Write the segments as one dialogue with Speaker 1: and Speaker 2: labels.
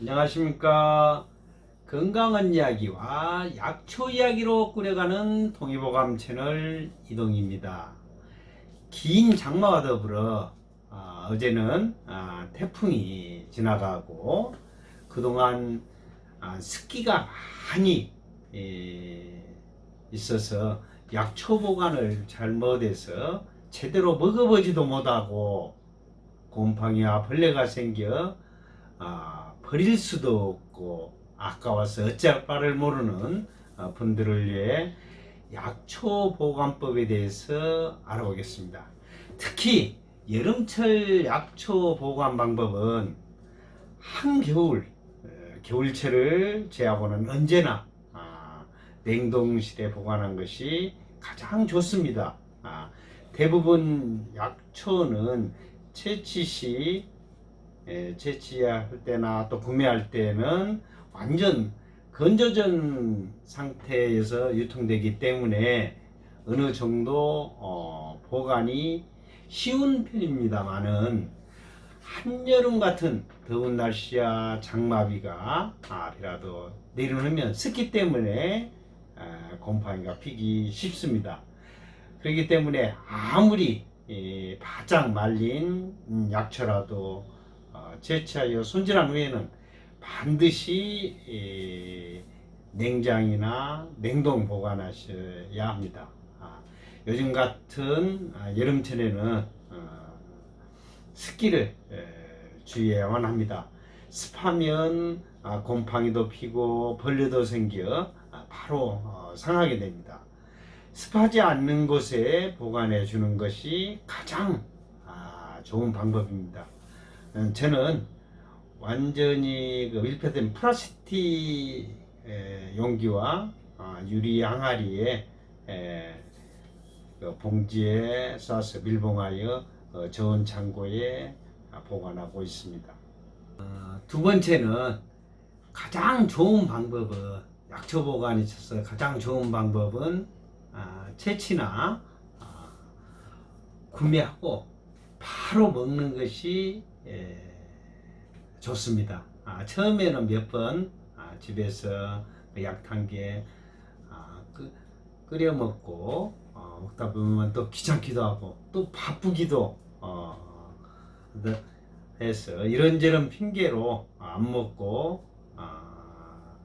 Speaker 1: 안녕하십니까. 건강한 이야기와 약초 이야기로 꾸려가는 동의보감 채널 이동입니다. 긴 장마와 더불어 아, 어제는 아, 태풍이 지나가고 그동안 아, 습기가 많이 에, 있어서 약초 보관을 잘 못해서 제대로 먹어보지도 못하고 곰팡이와 벌레가 생겨 아, 버릴 수도 없고 아까워서 어찌할 바를 모르는 어, 분들을 위해 약초 보관법에 대해서 알아보겠습니다. 특히 여름철 약초 보관 방법은 한겨울 어, 겨울철을 제하고는 언제나 아, 냉동실에 보관한 것이 가장 좋습니다. 아, 대부분 약초는 채취 시 에, 채취할 때나 또 구매할 때는 완전 건조전 상태에서 유통되기 때문에 어느 정도 어, 보관이 쉬운 편입니다만은 한여름 같은 더운 날씨야 장마비가 아, 비라도 내려오면 습기 때문에 아, 곰팡이가 피기 쉽습니다. 그렇기 때문에 아무리 이 바짝 말린 음, 약초라도 어, 채취하여 손질한 후에는 반드시 이 냉장이나 냉동 보관하셔야 합니다. 아, 요즘 같은 아, 여름철에는 어, 습기를 에, 주의해야만 합니다. 습하면 아, 곰팡이도 피고 벌레도 생겨 아, 바로 어, 상하게 됩니다. 습하지 않는 곳에 보관해 주는 것이 가장 아, 좋은 방법입니다. 음, 저는 완전히 그 밀폐된 플라스틱 에, 용기와 아, 유리 항아리에 에, 그 봉지에 싸서 밀봉하여 어, 저온 창고에 아, 보관하고 있습니다. 어, 두 번째는 가장 좋은 방법은 약초 보관에 있어서 가장 좋은 방법은 아, 채취나 아, 구매하고 바로 먹는 것이 에, 좋습니다. 아, 처음에는 몇번 아, 집에서 그 약탕기에 아, 끄, 끓여 먹고 어, 먹다 보면 또 귀찮기도 하고 또 바쁘기도 어, 네, 해서 이런저런 핑계로 안 먹고 아,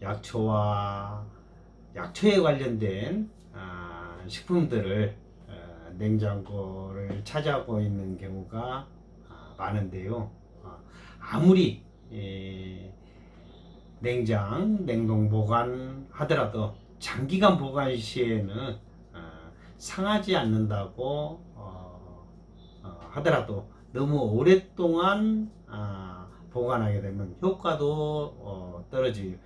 Speaker 1: 약초와 약초에 관련된 아, 식품들을 어, 냉장고를 차지하고 있는 경우가 아, 많은데요. 아, 아무리 예, 냉장, 냉동 보관 하더라도 장기간 보관 시에는 아, 상하지 않는다고 어, 어, 하더라도 너무 오랫동안 아, 보관하게 되면 효과도 어, 떨어질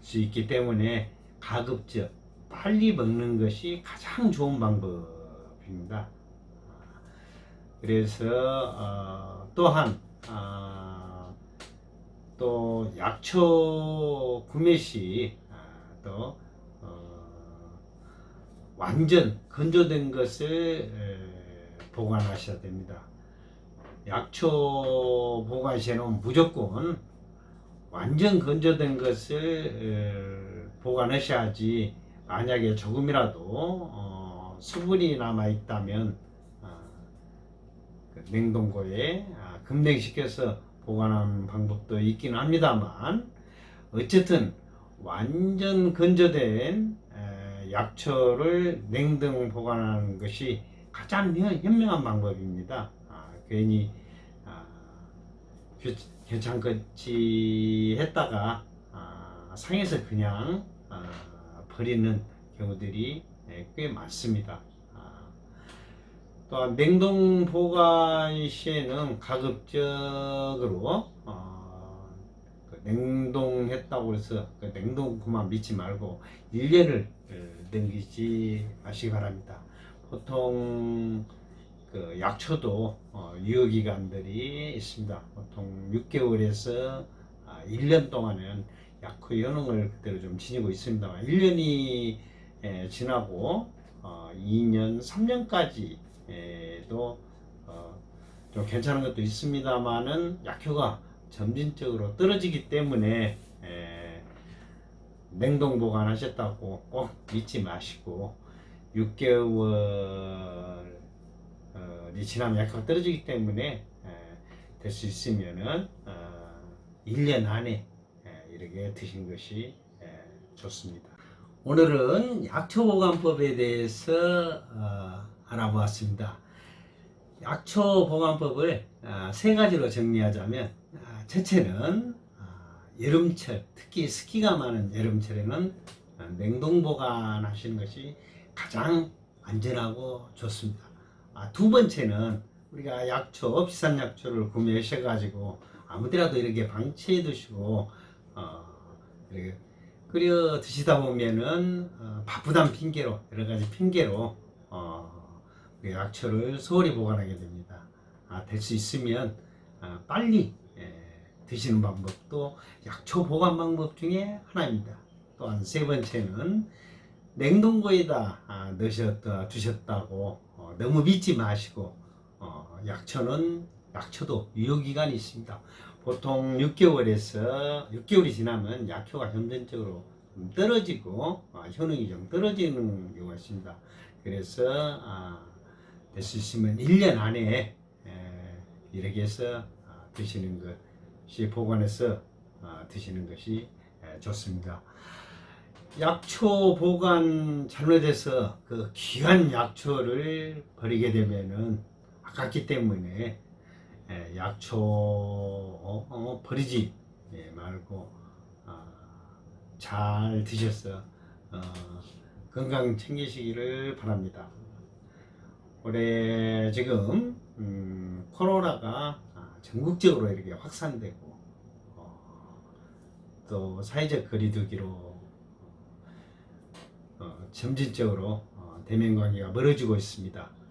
Speaker 1: 수 있기 때문에 가급적 빨리 먹는 것이 가장 좋은 방법 입니다. 그래서 어, 또한 아, 또 약초 구매 시또 어, 완전 건조된 것을 에, 보관하셔야 됩니다. 약초 보관 시에는 무조건 완전 건조된 것을 에, 보관하셔야지 만약에 조금이라도 어, 수분이 남아 있다면 아, 그 냉동고에 아, 급냉시켜서 보관하는 방법도 있기는 합니다만 어쨌든 완전 건조된 에, 약초를 냉동 보관하는 것이 가장 현- 현명한 방법입니다. 아, 괜히 아, 귀- 귀찮겠지 했다가 아, 상해서 그냥 아, 버리는 경우들이 예, 꽤 많습니다. 아, 또한 냉동 보관 시에는 가급적으로 어, 그 냉동했다고 해서 그 냉동 그만 믿지 말고 1년을 넘기지 마시기 바랍니다. 보통 그 약초도 어, 유효기간들이 있습니다. 보통 6개월에서 아, 1년 동안은 약효 효능을 그대로 좀 지니고 있습니다만 1년이 지나고 어, 2년, 3년까지도 어, 좀 괜찮은 것도 있습니다만은 약효가 점진적으로 떨어지기 때문에 에, 냉동 보관하셨다고 꼭 믿지 마시고 6개월이 지나면 약효가 떨어지기 때문에 될 수 있으면은 어, 1년 안에 에, 이렇게 드신 것이 에, 좋습니다. 오늘은 약초 보관법에 대해서 어, 알아보았습니다. 약초 보관법을 아, 세 가지로 정리하자면 아, 첫째는 아, 여름철 특히 습기가 많은 여름철에는 아, 냉동 보관하시는 것이 가장 안전하고 좋습니다. 아, 두 번째는 우리가 약초 비싼 약초를 구매하셔 가지고 아무데라도 이렇게 방치해 두시고 어, 이렇게 끓여 드시다 보면은 어, 바쁘단 핑계로 여러 가지 핑계로 어, 그 약초를 소홀히 보관하게 됩니다. 아, 될 수 있으면 아, 빨리 예, 드시는 방법도 약초 보관 방법 중에 하나입니다. 또한 세 번째는 냉동고에다 아, 넣으셨다 두셨다고 어, 너무 믿지 마시고 어, 약초는 약초도 유효기간이 있습니다. 보통 6개월에서 6개월이 지나면 약효가 점진적으로 좀 떨어지고 아, 효능이 좀 떨어지는 경우가 있습니다. 그래서 아, 있으면 1년 안에 에, 이렇게 해서 아, 드시는 것이 보관해서 아, 드시는 것이 에, 좋습니다. 약초 보관 잘못해서 그 귀한 약초를 버리게 되면은 아깝기 때문에 에, 약초 어, 어, 버리지 예, 말고 아, 잘 드셔서 어, 건강 챙기시기를 바랍니다. 올해 지금 음, 코로나가 아, 전국적으로 이렇게 확산되고 어, 또 사회적 거리두기로 어, 점진적으로 어, 대면 관계가 멀어지고 있습니다.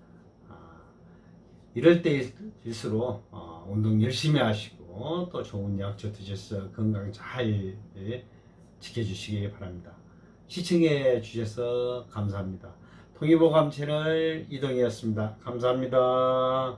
Speaker 1: 아, 이럴 때일수록 어, 운동 열심히 하시고 또 좋은 약초 드셔서 건강 잘 예, 지켜주시기 바랍니다. 시청해 주셔서 감사합니다. 통일보감 채널 이동이었습니다. 감사합니다.